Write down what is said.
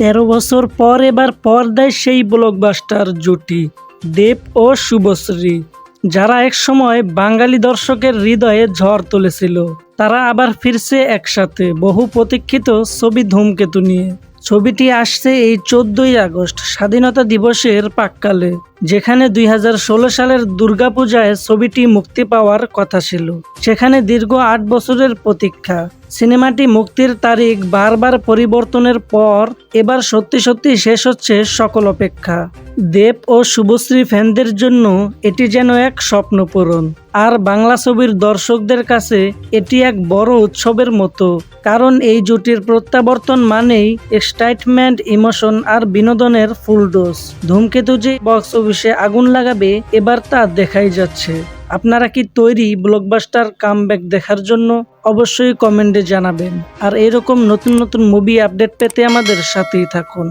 তেরো বছর পর এবার পর্দায় সেই ব্লকবাস্টার জুটি, দেব ও শুভশ্রী, যারা একসময় বাঙালি দর্শকের হৃদয়ে ঝড় তুলেছিল। তারা আবার ফিরছে একসাথে বহু প্রতীক্ষিত ছবি ধূমকেতু নিয়ে। ছবিটি আসছে এই চোদ্দই আগস্ট, স্বাধীনতা দিবসের পাককালে যেখানে দুই হাজার ষোলো সালের দুর্গাপূজায় ছবিটি মুক্তি পাওয়ার কথা ছিল। সেখানে দীর্ঘ আট বছরের প্রতীক্ষা। সিনেমাটি মুক্তির তারিখ বারবার পরিবর্তনের পর এবার সত্যি সত্যি শেষ হচ্ছে সকল অপেক্ষা। দেব ও শুভশ্রী ফ্যানদের জন্য এটি যেন এক স্বপ্ন পূরণ। আর বাংলা ছবির দর্শকদের কাছে এটি এক বড় উৎসবের মতো। কারণ এই জুটির প্রত্যাবর্তন মানেই এক্সাইটমেন্ট ইমোশন আর বিনোদনের ফুল ডোজ ধূমকেতু যে বক্স অফিসে আগুন লাগাবে, এবার তা দেখাই যাচ্ছে। আপনারা কি তৈরি ব্লকবাস্টার কামব্যাক দেখার জন্য অবশ্যই কমেন্টে জানাবেন। আর এরকম নতুন নতুন মুভি আপডেট পেতে আমাদের সাথেই থাকুন।